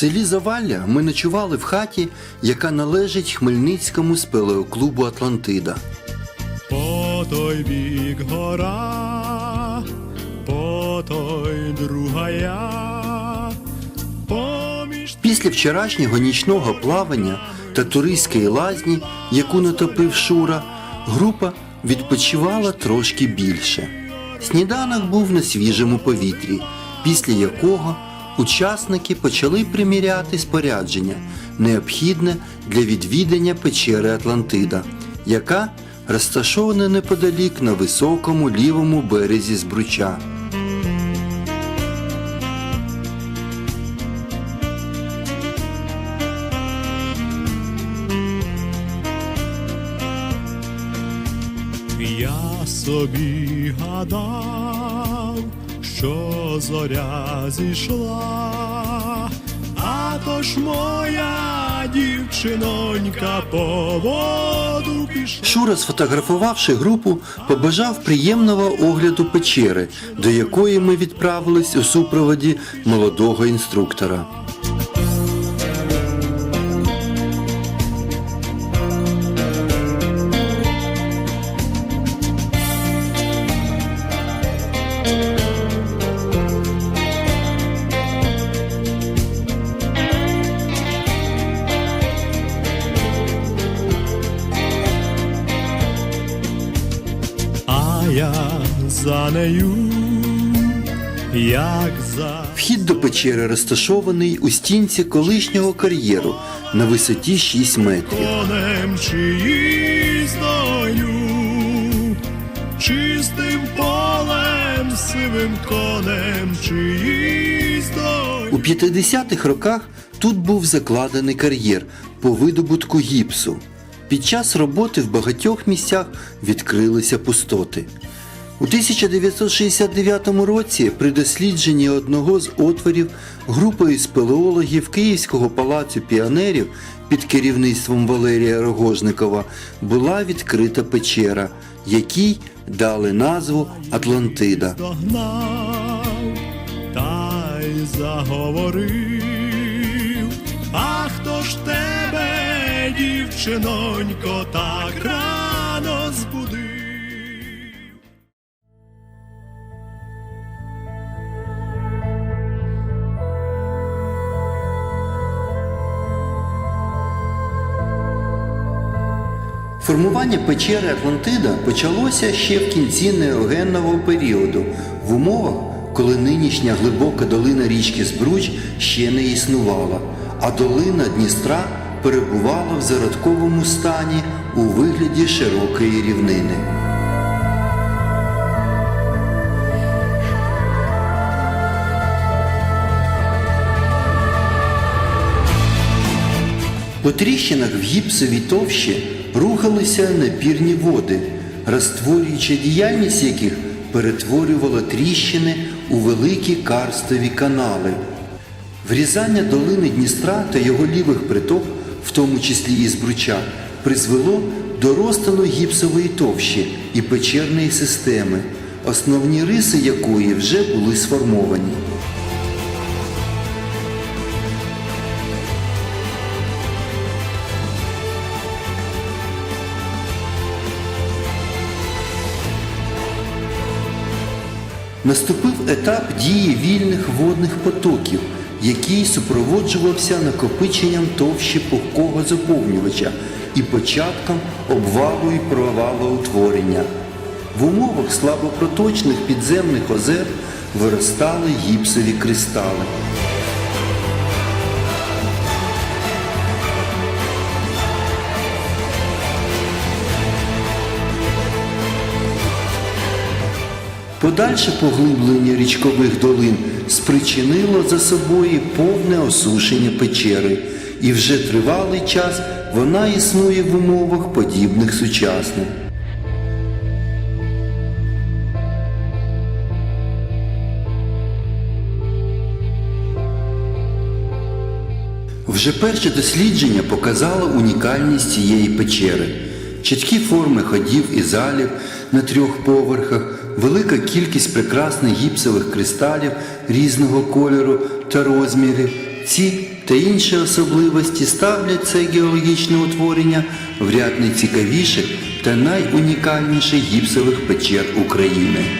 Селі Завалля ми ночували в хаті, яка належить Хмельницькому спелеоклубу Атлантида. По той бік гора, по той другая, поміж Після вчорашнього нічного плавання та туристської лазні, яку натопив Шура, група відпочивала трошки більше. Сніданок був на свіжому повітрі, після якого учасники почали приміряти спорядження, необхідне для відвідання печери Атлантида, яка розташована неподалік на високому лівому березі Збруча. я собі гадав, що зоря зійшла, а то ж моя дівчинонька по воду пішла. Шура, сфотографувавши групу, побажав приємного огляду печери, до якої ми відправились у супроводі молодого інструктора. За нею, як за Вхід до печери розташований у стінці колишнього кар'єру на висоті 6 метрів. конем чи їздою, чистим полем, сивим конем чи їздою. У 50-х роках тут був закладений кар'єр по видобутку гіпсу. Під час роботи в багатьох місцях відкрилися пустоти. У 1969 році при дослідженні одного з отворів групою спелеологів Київського палацу піонерів під керівництвом Валерія Рогожникова була відкрита печера, якій дали назву Атлантида. Та й заговорив. А хто ж тебе, дівчинонько, так рано Формування печери Атлантида почалося ще в кінці неогенного періоду, в умовах, коли нинішня глибока долина річки Збруч ще не існувала, а долина Дністра перебувала в зародковому стані у вигляді широкої рівнини. По тріщинах в гіпсовій товщі рухалися напірні води, розтворююча діяльність яких перетворювала тріщини у великі карстові канали. Врізання долини Дністра та його лівих приток, в тому числі і Збруча, призвело до розтану гіпсової товщі і печерної системи, основні риси якої вже були сформовані. Наступив етап дії вільних водних потоків, який супроводжувався накопиченням товщі пухкого заповнювача і початком обвалу і провалоутворення. В умовах слабопроточних підземних озер виростали гіпсові кристали. Подальше поглиблення річкових долин спричинило за собою повне осушення печери, і вже тривалий час вона існує в умовах подібних сучасних. Вже перше дослідження показало унікальність цієї печери. Чіткі форми ходів і залів на трьох поверхах, велика кількість прекрасних гіпсових кристалів різного кольору та розмірів. Ці та інші особливості ставлять це геологічне утворення в ряд найцікавіших та найунікальніших гіпсових печер України.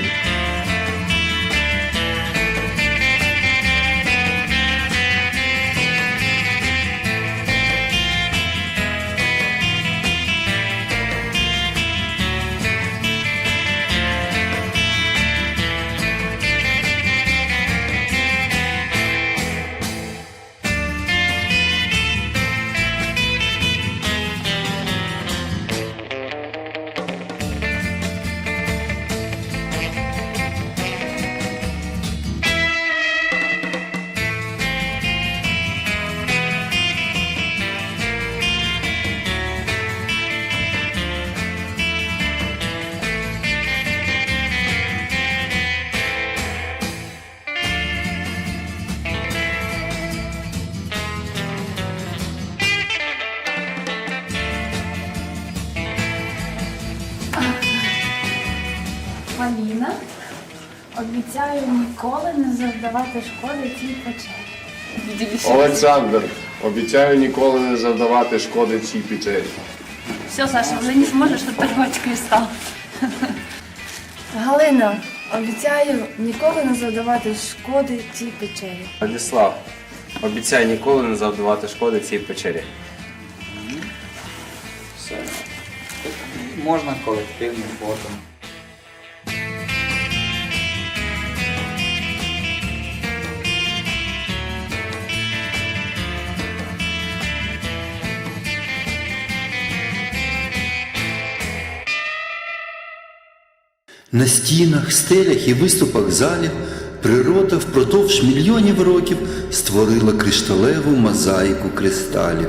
Поліна, обіцяю ніколи не завдавати шкоди цій печері. Олександр, обіцяю ніколи не завдавати шкоди цій печері. Все, Саша, вже не зможеш тепер батькою став. Галина, обіцяю ніколи не завдавати шкоди цій печері. Владислав, обіцяй ніколи не завдавати шкоди цій печері. Все. Можна колективним фото. На стінах, стелях і виступах залів природа впродовж мільйонів років створила кришталеву мозаїку кристалів.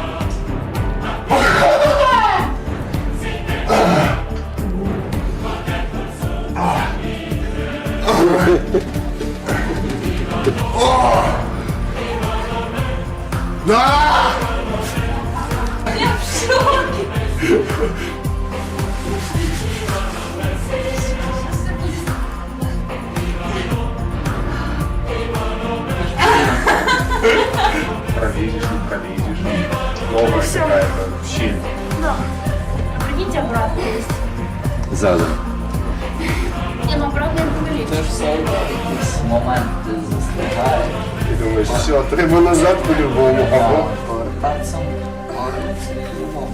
Задом. Ні, ну правда не болить. Це ж все одно якийсь момент ти застрягаєш. Ти думаєш, все, треба назад по-любому. Або Повертатися, повернутися по-любому.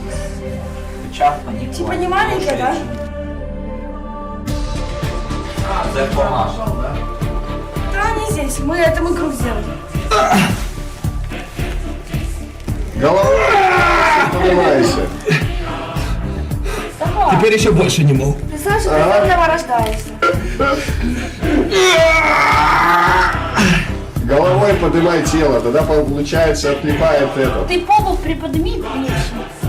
Хоча б ніколи. Типа не маленьке, да? Це погано. Да, не здесь. Мы это мы круг сделали. голова. Поднимайся. Теперь еще больше не могу. Представь, что ты заново рождаешься. Головой поднимай тело, тогда получается отлипает это. Ти попу приподними більше.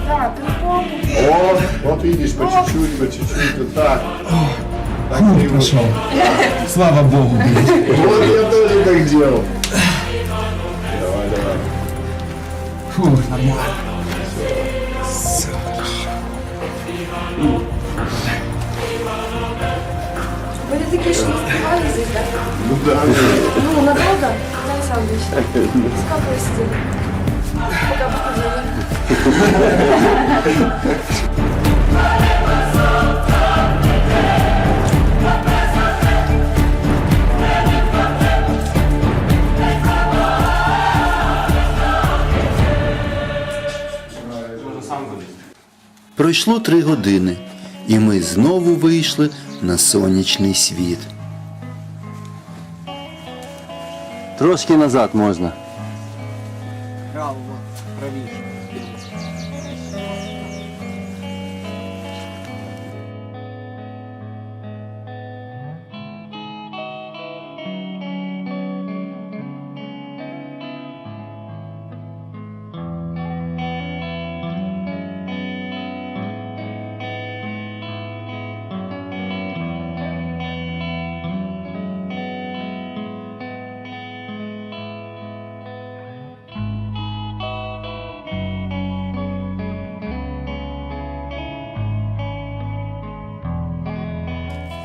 Да, припомни. О, вот видишь, по чуть-чуть, по чуть-чуть, вот так. Так вот. Пошел. Слава богу, блядь. Вот я тоже так делал. Давай, давай. Фух, нормально. Ну да. Ну, надолго? Александр Ильич. Сколько. Пройшло три години, і ми знову вийшли на сонячний світ. Трошки назад можна.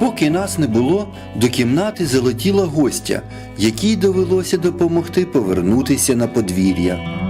Поки нас не було, до кімнати залетіла гостя, якій довелося допомогти повернутися на подвір'я.